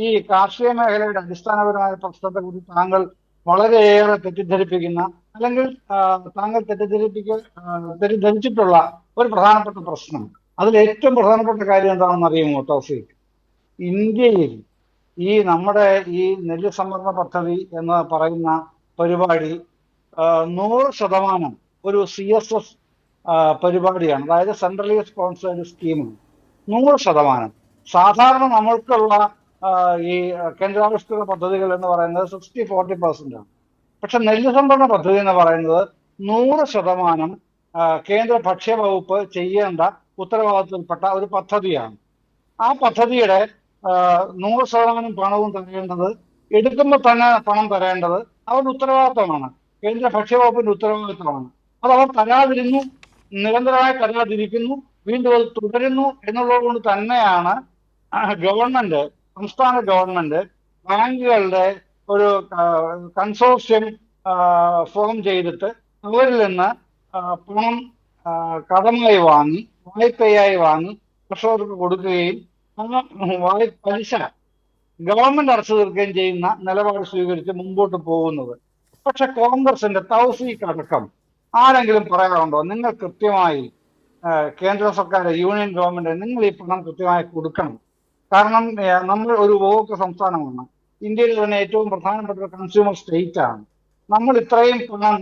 ഈ കാർഷിക മേഖലയുടെ അടിസ്ഥാനപരമായ പ്രശ്നത്തെ കുറിച്ച് താങ്കൾ വളരെയേറെ തെറ്റിദ്ധരിപ്പിക്കുന്ന അല്ലെങ്കിൽ താങ്കൾ തെറ്റിദ്ധരിപ്പിക്ക തെറ്റിദ്ധരിച്ചിട്ടുള്ള ഒരു പ്രധാനപ്പെട്ട പ്രശ്നം. അതിൽ ഏറ്റവും പ്രധാനപ്പെട്ട കാര്യം എന്താണെന്ന് അറിയുമോ ടോഫിക് ഇന്ത്യയിൽ ഈ നമ്മുടെ ഈ നെല്ല് സംവരണ പദ്ധതി എന്ന് പറയുന്ന പരിപാടി നൂറ് ശതമാനം ഒരു സി എസ് എസ് പരിപാടിയാണ്. അതായത് സെൻട്രലി സ്പോൺസേഡ് സ്കീമാണ്. നൂറ് ശതമാനം. സാധാരണ നമ്മൾക്കുള്ള ഈ കേന്ദ്രാവിഷ്കൃത പദ്ധതികൾ എന്ന് പറയുന്നത് സിക്സ്റ്റി ഫോർട്ടി പെർസെന്റ് ആണ്. പക്ഷെ നെല്ല് സംഭരണ പദ്ധതി എന്ന് പറയുന്നത് നൂറ് ശതമാനം കേന്ദ്ര ഭക്ഷ്യ വകുപ്പ് ചെയ്യേണ്ട ഉത്തരവാദിത്തത്തിൽപ്പെട്ട ഒരു പദ്ധതിയാണ്. ആ പദ്ധതിയുടെ നൂറ് ശതമാനം പണവും തരേണ്ടത് എടുക്കുമ്പോൾ തന്നെ പണം തരേണ്ടത് അവരുടെ ഉത്തരവാദിത്തമാണ്. കേന്ദ്ര ഭക്ഷ്യ വകുപ്പിന്റെ ഉത്തരവാദിത്തമാണ്. അത് അവർ തരാതിരുന്നു നിരന്തരമായി തരാതിരിക്കുന്നു വീണ്ടും അത് തുടരുന്നു എന്നുള്ളത് കൊണ്ട് തന്നെയാണ് ഗവൺമെന്റ് സംസ്ഥാന ഗവൺമെന്റ് ബാങ്കുകളുടെ ഒരു കൺസോർഷ്യം ഫോം ചെയ്തിട്ട് അവരിൽ നിന്ന് പണം കടമായി വാങ്ങി വായ്പയായി വാങ്ങി കർഷകർക്ക് കൊടുക്കുകയും വായ്പ പലിശ ഗവൺമെന്റ് അടച്ചു തീർക്കുകയും ചെയ്യുന്ന നിലപാട് സ്വീകരിച്ച് മുമ്പോട്ട് പോകുന്നത്. പക്ഷെ കോൺഗ്രസിന്റെ തൗഫീഖ് അടക്കം ആരെങ്കിലും പറയാറുണ്ടോ? നിങ്ങൾ കൃത്യമായി കേന്ദ്ര സർക്കാർ യൂണിയൻ ഗവൺമെന്റ് നിങ്ങൾ ഈ പണം കൃത്യമായി കൊടുക്കണം. കാരണം നമ്മൾ ഒരു ഉപഭോക്തൃ സംസ്ഥാനമാണ്. ഇന്ത്യയിൽ തന്നെ ഏറ്റവും പ്രധാനപ്പെട്ട ഒരു കൺസ്യൂമർ സ്റ്റേറ്റ് ആണ്. നമ്മൾ ഇത്രയും പണം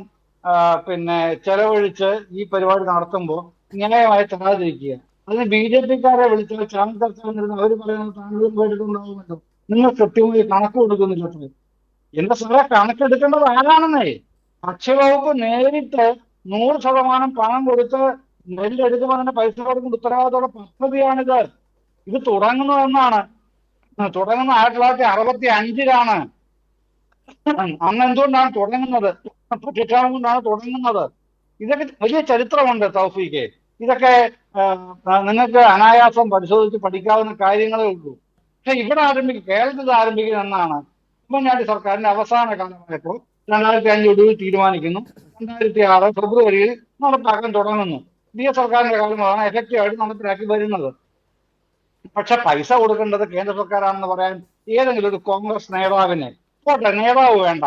പിന്നെ ചെലവഴിച്ച് ഈ പരിപാടി നടത്തുമ്പോൾ ന്യായമായി തരാതിരിക്കുക. അതിന് ബി ജെ പിക്കാരെ വിളിച്ചാൽ ചാനൽ ചർച്ച വന്നിരുന്ന അവർ പറയുന്നത് താങ്കളും കേട്ടിട്ടുണ്ടാവുമല്ലോ. നിങ്ങൾ കൃത്യമായി കണക്ക് കൊടുക്കുന്നില്ല. എന്റെ സാറെ കണക്കെടുക്കേണ്ടത് ആരാണെന്നേ? ഭക്ഷ്യവകുപ്പ് നേരിട്ട് നൂറ് ശതമാനം പണം കൊടുത്ത് നെല്ലെടുക്കുമ്പോൾ തന്നെ പൈസ കൊടുക്കുന്ന ഉത്തരവാദിത്തമുള്ള പദ്ധതിയാണിത്. ഇത് തുടങ്ങുന്നത് എന്നാണ്. തുടങ്ങുന്ന ആയിരത്തി തൊള്ളായിരത്തി അറുപത്തി അഞ്ചിലാണ് അന്ന് എന്തുകൊണ്ടാണ് തുടങ്ങുന്നത്? പ്രതിഷേധം കൊണ്ടാണ് തുടങ്ങുന്നത്. ഇതൊക്കെ വലിയ ചരിത്രമുണ്ട് തൗഫീക്ക് ഇതൊക്കെ നിങ്ങൾക്ക് അനായാസം പരിശോധിച്ച് പഠിക്കാവുന്ന കാര്യങ്ങളേ ഉള്ളൂ. പക്ഷെ ഇവിടെ ആരംഭിക്കും കേരളത്തിൽ ആരംഭിക്കുന്ന എന്നാണ്. ഉമ്മൻചാണ്ടി സർക്കാരിന്റെ അവസാന കാലമായപ്പോൾ രണ്ടായിരത്തി അഞ്ച് ഒടുവിൽ തീരുമാനിക്കുന്നു. രണ്ടായിരത്തി ആറ് ഫെബ്രുവരിയിൽ നടപ്പാക്കാൻ തുടങ്ങുന്നു. ഡി സർക്കാരിന്റെ കാലമാണ് എഫക്റ്റീവായിട്ട് നടപ്പിലാക്കി വരുന്നത്. പക്ഷെ പൈസ കൊടുക്കേണ്ടത് കേന്ദ്ര സർക്കാരാണെന്ന് പറയാൻ ഏതെങ്കിലും ഒരു കോൺഗ്രസ് നേതാവിനെ. പോട്ടെ നേതാവ് വേണ്ട.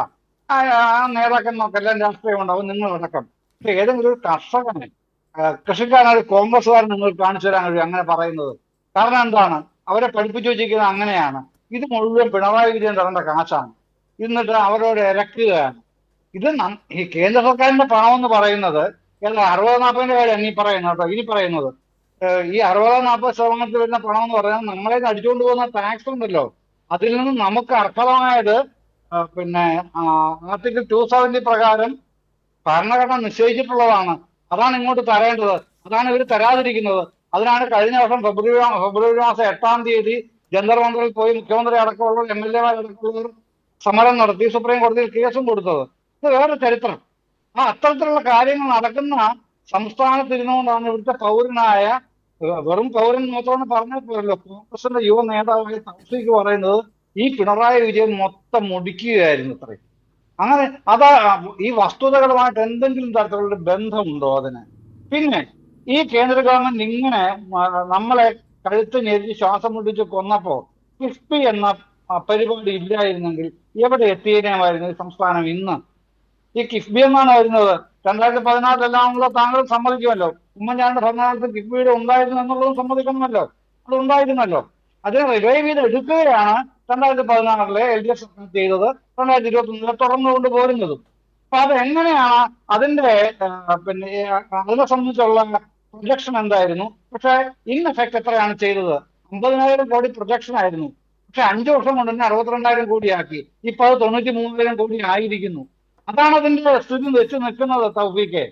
ആ നേതാക്കന്മാർക്ക് നേതാക്കന്മാർക്കെല്ലാം രാഷ്ട്രീയം ഉണ്ടാവും നിങ്ങളടക്കം പക്ഷെ ഏതെങ്കിലും ഒരു കർഷകനെ കൃഷിക്കാരനൊരു കോൺഗ്രസ്സുകാരൻ നിങ്ങൾ കാണിച്ചു തരാൻ കഴിയും അങ്ങനെ പറയുന്നത്. കാരണം എന്താണ്? അവരെ പഠിപ്പിച്ചു വെച്ചിരിക്കുന്നത് അങ്ങനെയാണ്. ഇത് മുഴുവൻ പിണറായി വിജയൻ തരേണ്ട കാശാണ്. എന്നിട്ട് അവരോട് ഇരക്കുകയാണ്. ഇത് ഈ കേന്ദ്ര സർക്കാരിന്റെ പണം എന്ന് പറയുന്നത് അറുപത് നാൽപ്പതിന്റെ കാര്യം ഇനി പറയുന്നത് കേട്ടോ ഇനി പറയുന്നത്. ഈ അറുപത് നാൽപ്പത് ശതമാനത്തിൽ വരുന്ന പണം എന്ന് പറയുന്നത് നമ്മളെ അടിച്ചുകൊണ്ട് പോകുന്ന ടാക്സ് ഉണ്ടല്ലോ. അതിൽ നിന്ന് നമുക്ക് അർഹമായത് പിന്നെ ആർട്ടിക്കിൾ ടു സെവന്റി പ്രകാരം ഭരണഘടന നിശ്ചയിച്ചിട്ടുള്ളതാണ്. അതാണ് ഇങ്ങോട്ട് തരേണ്ടത്. അതാണ് ഇവർ തരാതിരിക്കുന്നത്. അതിനാണ് കഴിഞ്ഞ വർഷം ഫെബ്രുവരി ഫെബ്രുവരി മാസം എട്ടാം തീയതി ജന്തർ പോയി മുഖ്യമന്ത്രി അടക്കമുള്ള എം എൽ എമാരടക്കമുള്ളവർ സമരം നടത്തി സുപ്രീം കോടതിയിൽ കേസും കൊടുത്തത്. ഇത് വേറെ ചരിത്രം. ആ അത്തരത്തിലുള്ള കാര്യങ്ങൾ നടക്കുന്ന സംസ്ഥാനത്തിരുന്നുകൊണ്ടാണ് ഇവിടുത്തെ പൗരനായ വെറും പൗരൻ മാത്രമാണ് പറഞ്ഞാൽ പോരല്ലോ. കോൺഗ്രസിന്റെ യുവ നേതാവായ തൗസിക്ക് പറയുന്നത് ഈ പിണറായി വിജയൻ മൊത്തം മുടിക്കുകയായിരുന്നു അത്രയും അങ്ങനെ അതാ ഈ വസ്തുതകളുമായിട്ട് എന്തെങ്കിലും തരത്തിലുള്ള ബന്ധമുണ്ടോ അതിന്? പിന്നെ ഈ കേന്ദ്ര ഗവൺമെന്റ് ഇങ്ങനെ നമ്മളെ കഴുത്ത് ഞെരിച്ച് ശ്വാസം മുട്ടിച്ച് കൊന്നപ്പോ കിഫ്ബി എന്ന പരിപാടി ഇല്ലായിരുന്നെങ്കിൽ എവിടെ എത്തിയേനാമായിരുന്നു ഈ സംസ്ഥാനം ഇന്ന്? ഈ കിഫ്ബി എന്നാണ് വരുന്നത്. രണ്ടായിരത്തി പതിനാറിലെല്ലാം താങ്കൾ സമ്മതിക്കുമല്ലോ. ഉമ്മൻചാണ്ടിയുടെ ഭരണകാലത്ത് കിഫ്ബിയുടെ ഉണ്ടായിരുന്നു എന്നുള്ളതും സമ്മതിക്കണമല്ലോ. അത് ഉണ്ടായിരുന്നല്ലോ. അതിനെ റിവൈവ് ചെയ്ത് എടുക്കുകയാണ് രണ്ടായിരത്തി പതിനാറിലെ എൽ ഡി എഫ് ചെയ്തത് രണ്ടായിരത്തി ഇരുപത്തി ഒന്നിലെ തുറന്നുകൊണ്ട് പോരുന്നതും. അപ്പൊ അത് എങ്ങനെയാണ് അതിന്റെ പിന്നെ അതിനെ സംബന്ധിച്ചുള്ള പ്രൊജക്ഷൻ എന്തായിരുന്നു? പക്ഷെ ഇൻ എഫക്ട് എത്രയാണ് ചെയ്തത്? അമ്പതിനായിരം കോടി പ്രൊജക്ഷൻ ആയിരുന്നു. പക്ഷെ അഞ്ചു വർഷം കൊണ്ട് തന്നെ അറുപത്തിരണ്ടായിരം കോടിയാക്കി. ഇപ്പൊ അത് തൊണ്ണൂറ്റി മൂവായിരം കോടി ആയിരിക്കുന്നു. അതാണ് അതിന്റെ സ്ഥിതി വെച്ച് നിൽക്കുന്നത് തൗഫീക്കെ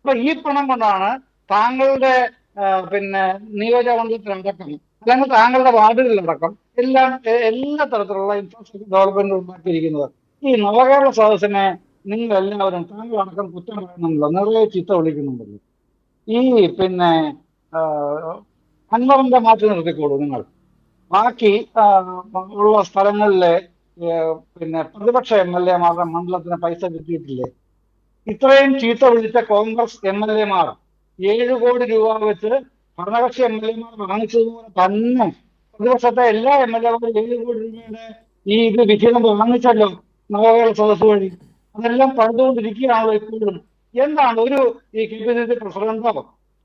അപ്പൊ ഈ പണം കൊണ്ടാണ് താങ്കളുടെ പിന്നെ നിയോജകമണ്ഡലത്തിലടക്കം അല്ലെങ്കിൽ താങ്കളുടെ വാർഡുകളിലടക്കം എല്ലാം എല്ലാ തരത്തിലുള്ള ഇൻഫ്രാസ്ട്രക്ചർ ഡെവലപ്മെന്റ് ഉണ്ടാക്കിയിരിക്കുന്നത്. ഈ നവകേരള സദസ്സിനെ നിങ്ങൾ എല്ലാവരും താങ്കൾ അടക്കം കുറ്റം പറയുന്നുണ്ടല്ലോ നിറയെ ചീത്ത വിളിക്കുന്നുണ്ടല്ലോ. ഈ പിന്നെ അൻവറിന്റെ മാറ്റി നിർത്തിക്കോളൂ നിങ്ങൾ. ബാക്കി ഉള്ള സ്ഥലങ്ങളിലെ പിന്നെ പ്രതിപക്ഷ എം എൽ എമാരുടെ മണ്ഡലത്തിന് പൈസ കിട്ടിയിട്ടില്ലേ? ഇത്രയും ചീത്ത വിളിച്ച കോൺഗ്രസ് എം എൽ എമാർ ഏഴ് കോടി രൂപ വെച്ച് ഭരണകക്ഷി എം എൽ എമാർ വാങ്ങിച്ചതുപോലെ തന്നെ പ്രതിപക്ഷത്തെ എല്ലാ എം എൽ എമാരും ഏഴ് കോടി രൂപയുടെ ഈ ഇത് വിഹിതം വാങ്ങിച്ചല്ലോ നവകേരള സദസ് വഴി. അതെല്ലാം പഴുതുകൊണ്ടിരിക്കുകയാണല്ലോ ഇപ്പോഴും. എന്താണ് ഒരു ഈ കെ പി സി സി പ്രസിഡന്റോ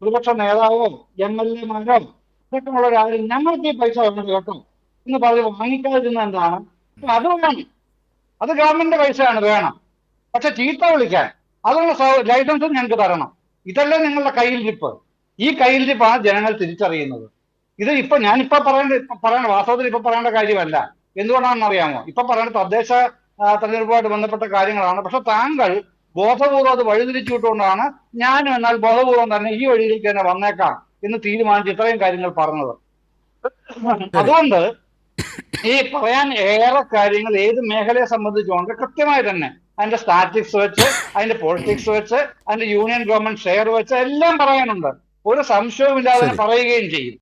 പ്രതിപക്ഷ നേതാവോ എം എൽ എമാരോ ഇതൊക്കെ ഉള്ള ആരും ഞങ്ങൾക്ക് ഈ പൈസ വേണ്ട കേട്ടോ. എന്ന് പറഞ്ഞ് വാങ്ങിക്കാതിരുന്ന എന്താണ്? അത് വേണം. അത് ഗവൺമെന്റ് പൈസയാണ് വേണം. പക്ഷെ ചീത്ത വിളിക്കാൻ. അതുള്ള ലൈസൻസും ഞങ്ങൾക്ക് തരണം. ഇതല്ലേ നിങ്ങളുടെ കയ്യിലിരിപ്പ് ഈ കയ്യിലിരിപ്പാണ് ജനങ്ങൾ തിരിച്ചറിയുന്നത്. ഇത് ഇപ്പൊ ഞാനിപ്പോ പറയേണ്ട പറയേണ്ട വാസ്തവത്തിൽ ഇപ്പൊ പറയേണ്ട കാര്യമല്ല. എന്തുകൊണ്ടാണെന്ന് അറിയാമോ ഇപ്പൊ പറയേണ്ട തദ്ദേശ തെരഞ്ഞെടുപ്പുമായിട്ട് ബന്ധപ്പെട്ട കാര്യങ്ങളാണ്. പക്ഷെ താങ്കൾ ബോധപൂർവം അത് വഴിതിരിച്ചു വിട്ടുകൊണ്ടാണ് ഞാനും എന്നാൽ ബോധപൂർവം തന്നെ ഈ വഴിയിലേക്ക് തന്നെ വന്നേക്കാം എന്ന് തീരുമാനിച്ച് ഇത്രയും കാര്യങ്ങൾ പറഞ്ഞത്. അതുകൊണ്ട് ഈ പറയാൻ ഏറെ കാര്യങ്ങൾ ഏത് മേഖലയെ സംബന്ധിച്ചുകൊണ്ട് കൃത്യമായി തന്നെ അതിന്റെ സ്റ്റാറ്റിക്സ് വെച്ച് അതിന്റെ പൊളിറ്റിക്സ് വെച്ച് അതിന്റെ യൂണിയൻ ഗവൺമെന്റ് ഷെയർ വെച്ച് എല്ലാം പറയാനുണ്ട്. ഒരു സംശയവുമില്ലാതെ ഇല്ലാതെ പറയുകയും ചെയ്യും.